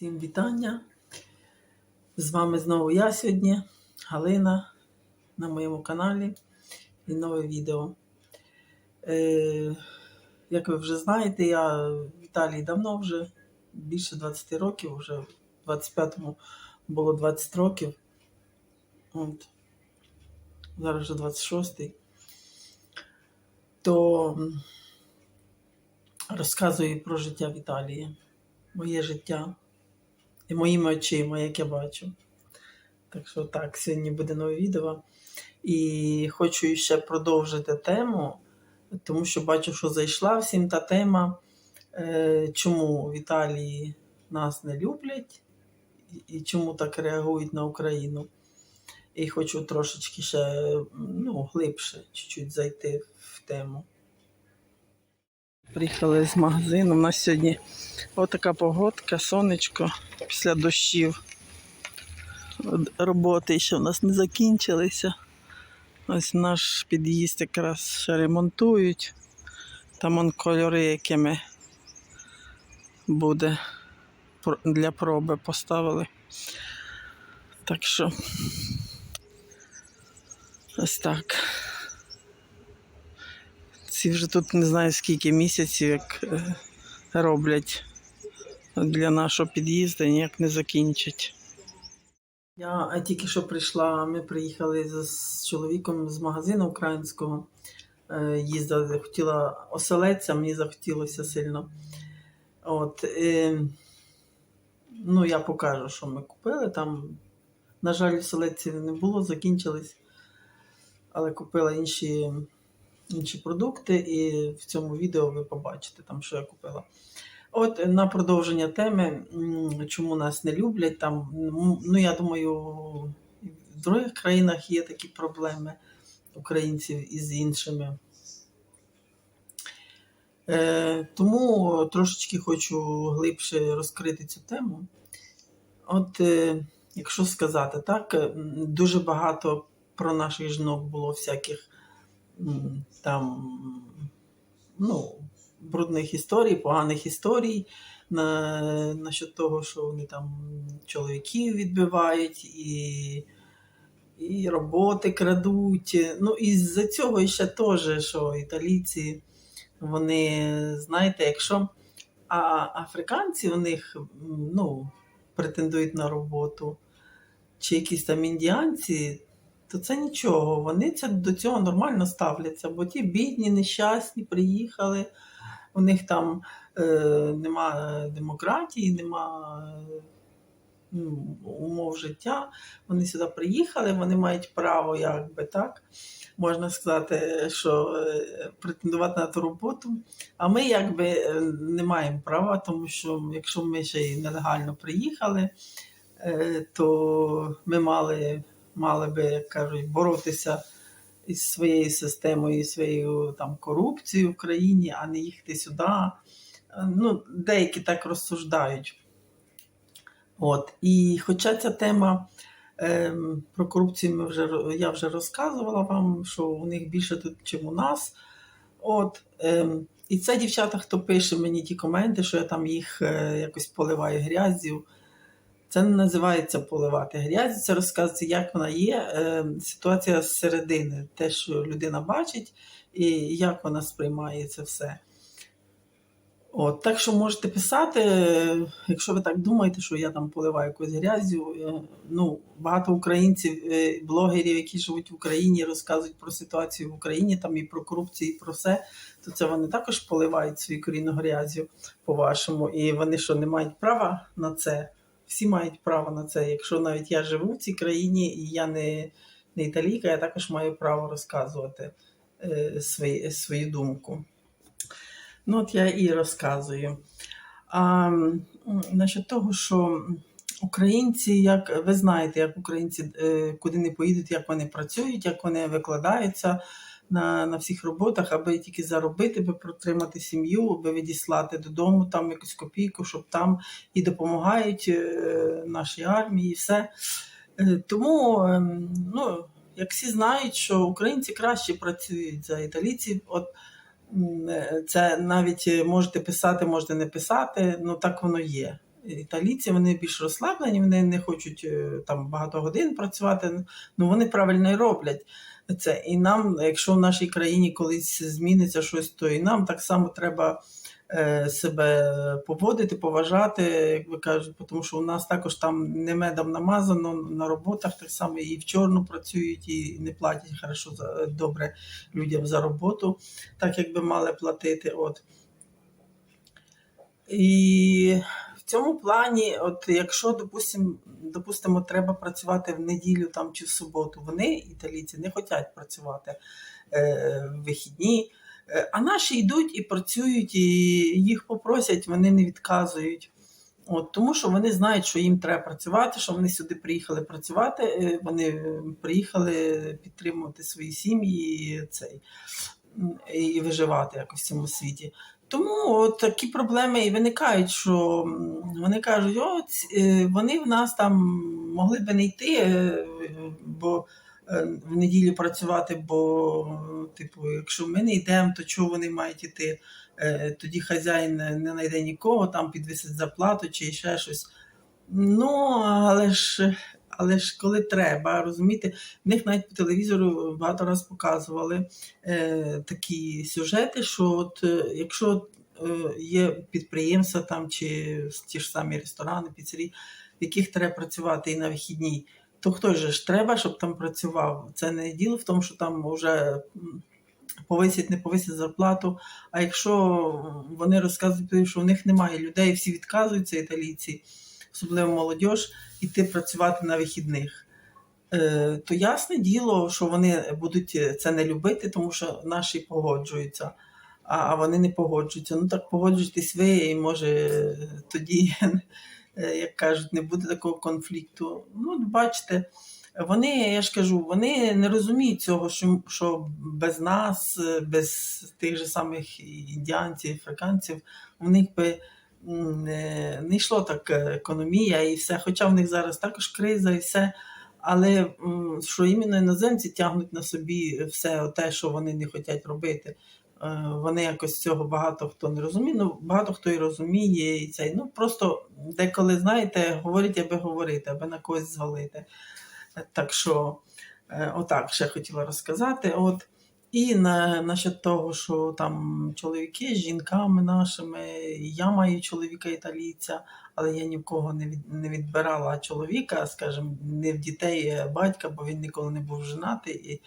Всім вітання. З вами знову я сьогодні, Галина, на моєму каналі і нове відео. Е, як ви вже знаєте, я в Італії давно вже, більше 20 років, вже в 25-му було 20 років. От. Зараз вже 26-й. То розказую про життя в Італії, моє життя і моїми очима, як я бачу. Так що так, сьогодні буде нове відео. І хочу ще продовжити тему, тому що бачу, що зайшла всім та тема, е, чому в Італії нас не люблять і- чому так реагують на Україну. І хочу трошечки ще ну, глибше чуть-чуть зайти в тему. Приїхали з магазину. У нас сьогодні отака погодка, сонечко після дощів. Роботи ще в нас не закінчилися. Ось наш під'їзд якраз ще ремонтують. Там он кольори, якими буде для проби поставили. Так що ось так. Ці вже тут не знаю скільки місяців, як е, роблять для нашого під'їзду, ніяк не закінчать. Я е, тільки що прийшла, ми приїхали з, чоловіком з магазину українського. Е, їздила, хотіла оселедця, мені захотілося сильно. От, е, ну, я покажу, що ми купили. Там, на жаль, оселедців не було, закінчились, але купила інші інші продукти, і в цьому відео ви побачите, там, що я купила. От на продовження теми, чому нас не люблять, там, ну я думаю, в других країнах є такі проблеми українців із іншими. Е, тому трошечки хочу глибше розкрити цю тему. От, е, якщо сказати так, дуже багато про наших жінок було всяких там ну, брудних історій, поганих історій на, насчет того, що вони там чоловіків відбивають і, і роботи крадуть. Ну, і з-за цього ще теж, що італійці, вони, знаєте, якщо а африканці у них ну, претендують на роботу, чи якісь там індіанці, то це нічого. Вони це до цього нормально ставляться, бо ті бідні, нещасні приїхали, у них там е, нема демократії, нема е, умов життя. Вони сюди приїхали, вони мають право, якби так. Можна сказати, що е, претендувати на ту роботу. А ми якби е, не маємо права, тому що якщо ми ще й нелегально приїхали, е, то ми мали, мали би, як кажуть, боротися із своєю системою, із своєю там корупцією в країні, а не їхати сюди. Е, Ну, деякі так розсуждають. От. І хоча ця тема ем, про корупцію ми вже, я вже розказувала вам, що у них більше тут, ніж у нас. От, ем, і це дівчата, хто пише мені ті коменти, що я там їх е, якось поливаю грязю. Це не називається поливати грязь, це розказується, як вона є. Е, ситуація з середини, те, що людина бачить, і як вона сприймає це все. От, так що можете писати, якщо ви так думаєте, що я там поливаю якусь грязю. е, Ну, багато українців, е, блогерів, які живуть в Україні, розказують про ситуацію в Україні, там і про корупцію, і про все, то це вони також поливають свою корінну грязю, по-вашому. І вони що, не мають права на це? Всі мають право на це. Якщо навіть я живу в цій країні і я не, не італійка, я також маю право розказувати е, свої, свою думку. Ну, от я і розказую. А насчет того, що українці, як ви знаєте, як українці е, куди не поїдуть, як вони працюють, як вони викладаються на, на всіх роботах, аби тільки заробити, аби протримати сім'ю, аби відіслати додому там якусь копійку, щоб там і допомагають е, нашій армії, і все. Е, Тому, ем, ну, як всі знають, що українці краще працюють за італійців. От е, Це навіть можете писати, можете не писати, ну так воно є. італійці вони більш розслаблені, вони не хочуть там багато годин працювати. Ну вони правильно і роблять це. І нам, якщо в нашій країні колись зміниться щось, то і нам так само треба е, себе поводити, поважати, як ви кажете, тому що у нас також там не медом намазано на роботах, так само і в чорну працюють, і не платять хорошо за добре людям за роботу, так як би мали платити. От. І цьому плані, от якщо, допустим, допустимо, треба працювати в неділю там, чи в суботу, вони, італійці, не хочуть працювати е, в вихідні, Е, а наші йдуть і працюють, і їх попросять, вони не відказують. От, тому що вони знають, що їм треба працювати, що вони сюди приїхали працювати, е, вони е, приїхали підтримувати свої сім'ї цей, і виживати якось в цьому світі. Тому от такі проблеми і виникають, що вони кажуть, о, ці- е, вони в нас там могли би не йти, е, бо е, в неділю працювати, бо, типу, якщо ми не йдемо, то чого вони мають іти? Е, Тоді хазяїн не знайде нікого, там підвисить зарплату чи ще щось. Ну, але ж, але ж коли треба, розумієте, в них навіть по телевізору багато раз показували е, такі сюжети, що от е, якщо е, є підприємства там чи ті ж самі ресторани, піцерії, в яких треба працювати і на вихідні, то хто же ж треба, щоб там працював? Це не діло в тому, що там вже повисять, не повисять зарплату. А якщо вони розказують, що в них немає людей, всі відказуються, італійці, особливо молодь, іти працювати на вихідних. Е, То ясне діло, що вони будуть це не любити, тому що наші погоджуються, а вони не погоджуються. Ну так погоджуйтесь ви, і може тоді, е, як кажуть, не буде такого конфлікту. Ну, бачите, вони, я ж кажу, вони не розуміють цього, що, без нас, е, без тих же самих індіанців, африканців, у них би не, йшло так е, економія і все. Хоча в них зараз також криза і все. Але що іменно іноземці тягнуть на собі все те, що вони не хочуть робити. Е, Вони якось цього багато хто не розуміє. Ну, багато хто і розуміє, і цей. Ну просто деколи, знаєте, говорить, аби говорити, аби на когось звалити. Так що, е, отак ще хотіла розказати. От. І на, насчет того, що там чоловіки з жінками нашими, я маю чоловіка італійця, але я ні в кого не, від, не відбирала чоловіка, скажімо, не в дітей е, батька, бо він ніколи не був женатий. І,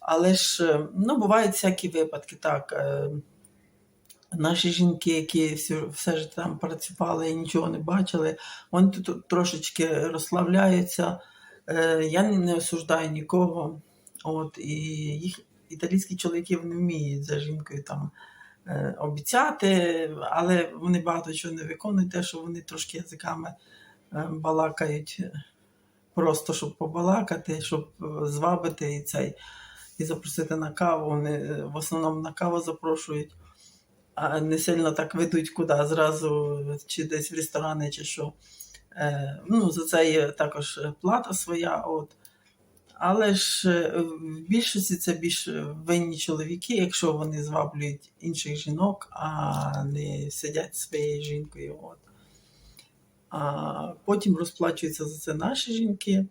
але ж е, ну, бувають всякі випадки. Так, е, наші жінки, які все, все ж там працювали і нічого не бачили, вони тут трошечки розслабляються. Я не осуждаю нікого. От, і їх італійські чоловіки вони вміють за жінкою там е, обіцяти, але вони багато чого не виконують, те, що вони трошки язиками е, балакають, е, просто щоб побалакати, щоб звабити і цей, і запросити на каву. Вони в основному на каву запрошують, а не сильно так ведуть куди, зразу чи десь в ресторани, чи що. Е, ну, за це є також плата своя. От. Але ж е, в більшості це більш винні чоловіки, якщо вони зваблюють інших жінок, а не сидять своєю жінкою. От. А потім розплачуються за це наші жінки.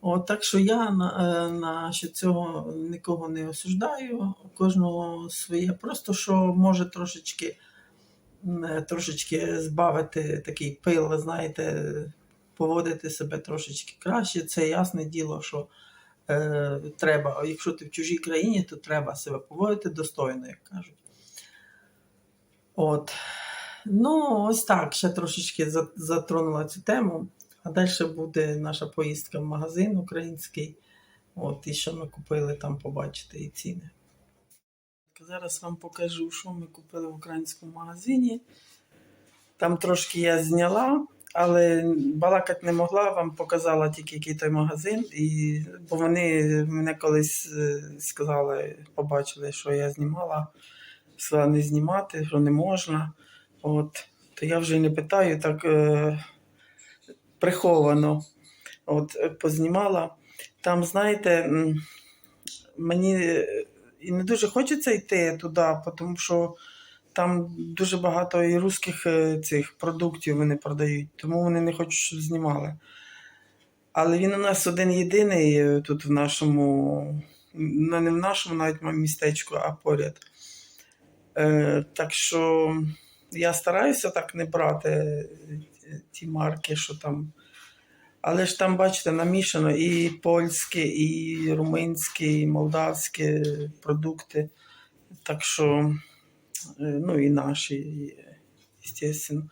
От, так що я на, е, на що цього нікого не осуждаю, кожного своє. Просто що може трошечки, е, трошечки збавити такий пил, знаєте, поводити себе трошечки краще. Це ясне діло, що е, треба, якщо ти в чужій країні, то треба себе поводити достойно, як кажуть. От. Ну, ось так, ще трошечки затронула цю тему. А далі буде наша поїздка в магазин український. От, і що ми купили там, побачите і ціни. Зараз вам покажу, що ми купили в українському магазині. Там трошки я зняла, але балакати не могла, вам показала тільки який той магазин. І, бо вони мене колись е, сказали, побачили, що я знімала. Сказала не знімати, що не можна. От, то я вже не питаю, так е, приховано. От, е, познімала. Там, знаєте, мені е, і не дуже хочеться йти туди, тому що там дуже багато і русських е, цих продуктів вони продають, тому вони не хочуть, щоб знімали. Але він у нас один єдиний е, тут в нашому, ну не в нашому навіть містечку, а поряд. Е, так що я стараюся так не брати е, ті марки, що там. Але ж там, бачите, намішано і польське, і румунське, і молдавське продукти. Так що, ну і наші, звісно.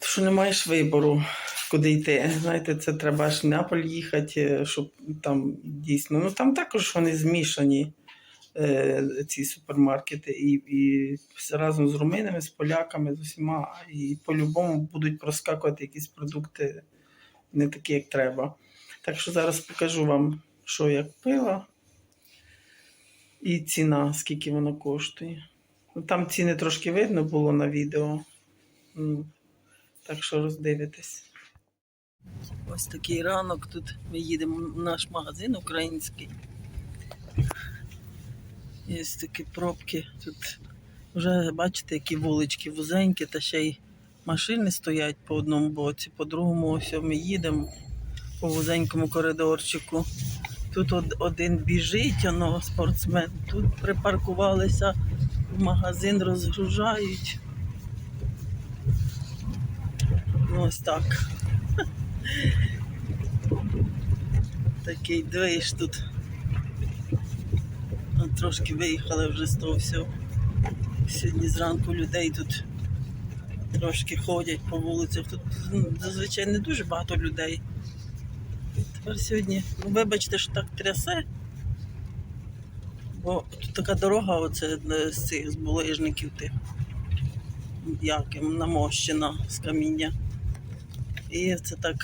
Що не маєш вибору, куди йти. Знаєте, це треба аж в Неаполь їхати, щоб там дійсно. Ну там також вони змішані, е, ці супермаркети, і, і разом з руминами, з поляками, з усіма. І по-любому будуть проскакувати якісь продукти не такі, як треба. Так що зараз покажу вам, що я купила. І ціна, скільки воно коштує. Ну, там ціни трошки видно було на відео. Так що роздивитесь. Ось такий ранок. Тут ми їдемо в наш магазин український. Є такі пробки. Тут вже бачите, які вулички вузенькі, та ще й машини стоять по одному боці, по другому ось ми їдемо по вузенькому коридорчику. Тут один біжить, воно спортсмен. Тут припаркувалися в магазин, розгружають. Ось так. Такий движ тут. Трошки виїхали вже з того всього. Сьогодні зранку людей тут трошки ходять по вулицях. Тут зазвичай не дуже багато людей. Сьогодні, ну вибачте, що так трясе. Бо тут така дорога, оце з цих з булижників тих. Яким намощена з каміння. І це так.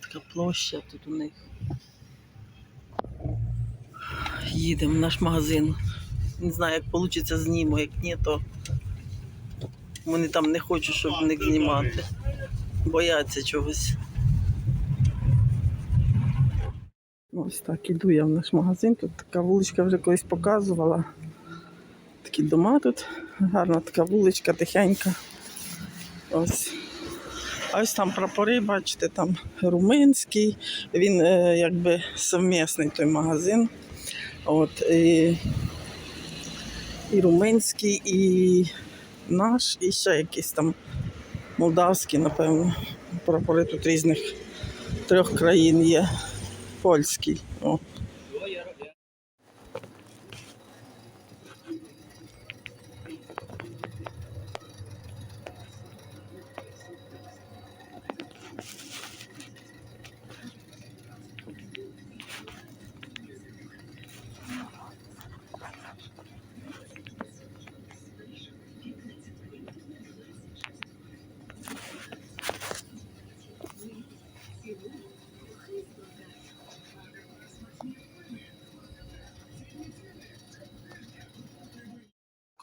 Така площа тут у них. Їдемо в наш магазин. Не знаю, як вийде зніму, як ні, то вони там не хочуть, щоб в них знімати. Бояться чогось. Ось так іду я в наш магазин. Тут така вуличка вже колись показувала. Такі дома тут. Гарна така вуличка, тихенька. Ось. Ось там прапори, бачите, там румунський. Він е, якби совмісний той магазин. От, і, і румунський, і наш, і ще якийсь там молдавський, напевно. Прапори тут різних трьох країн є. Polski. Ó.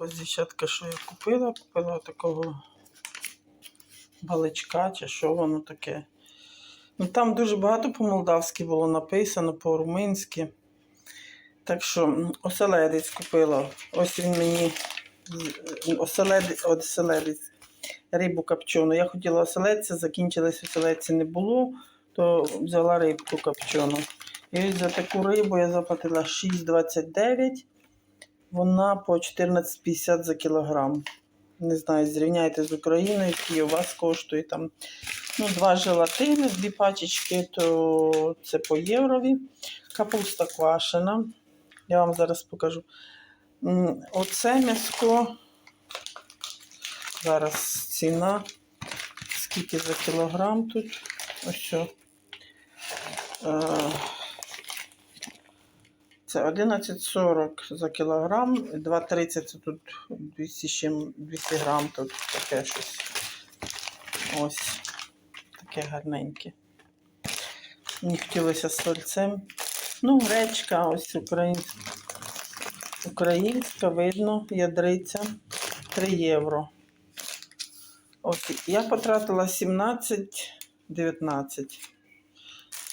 Ось дівчатка, що я купила, купила такого баличка, чи що воно таке. Ну там дуже багато по-молдавськи було написано, по-румунськи. Так що оселедець купила. Ось він мені оселедець, оселедець, рибу копчену. Я хотіла оселедця, закінчилось оселедця не було, то взяла рибку копчену. І ось за таку рибу я заплатила 6,29. Вона по 14,50 за кілограм. Не знаю, зрівняйте з Україною, які у вас коштує там ну, два желатини, дві пачечки, то це по єврові. Капуста квашена. Я вам зараз покажу. Оце м'яско. Зараз ціна. Скільки за кілограм тут? Ось що. Це 11,40 за кілограм, 2,30 це тут 200, з 200 грам, тут таке щось. Ось таке гарненьке. Мені хотілося з сольцем. Ну, гречка, ось українська. Українська, видно, ядриця 3 євро. От я потратила 17-19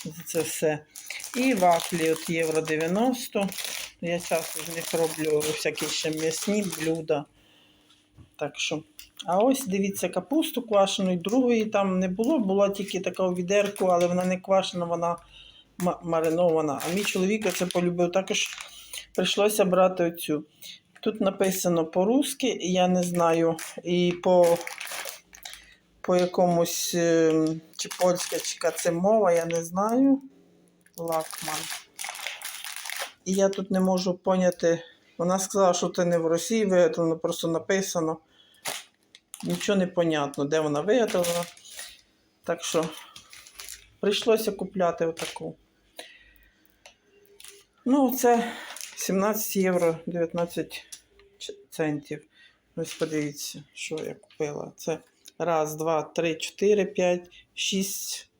за це все. І вафлі от євро 90. Я часто з них роблю всякі ще м'ясні блюда. Так що. А ось дивіться, капусту квашену, другої там не було, була тільки така у відерку, але вона не квашена, вона маринована. А мій чоловік це полюбив. Також прийшлося брати оцю. Тут написано по-русски, я не знаю, і по, по якомусь ем, чи польська, чи це мова, я не знаю. Лакман. І я тут не можу поняти. Вона сказала, що це не в Росії виготовлено, просто написано. Нічого не понятно, де вона виготовлена. Так що прийшлося купляти отаку. Ну, це 17 євро 19 центів. Ось подивіться, що я купила. Це раз, два, три, чотири, п'ять, шість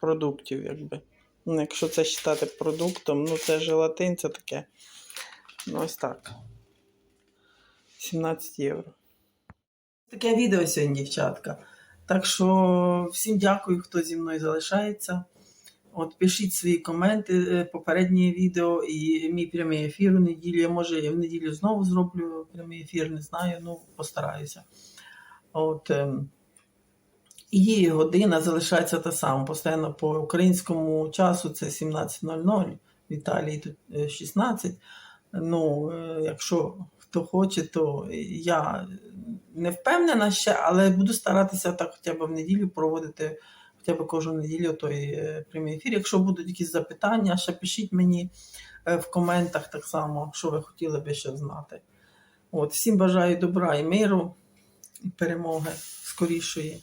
продуктів, якби. Ну, якщо це вважати продуктом, ну це желатин, це таке. Ну, ось так. 17 євро. Таке відео сьогодні, дівчатка. Так що всім дякую, хто зі мною залишається. От пишіть свої коменти е, попереднє відео і мій прямий ефір у неділю. Я може я в неділю знову зроблю прямий ефір, не знаю, ну постараюся. От і година залишається та сама. Постійно по українському часу це 17.00, в Італії тут е, 16. Ну, е, якщо хто хоче, то я не впевнена ще, але буду старатися так хоча б в неділю проводити хоча б кожну неділю той е, прямий ефір. Якщо будуть якісь запитання, ще пишіть мені е, в коментах так само, що ви хотіли би ще знати. От, всім бажаю добра і миру, і перемоги скорішої.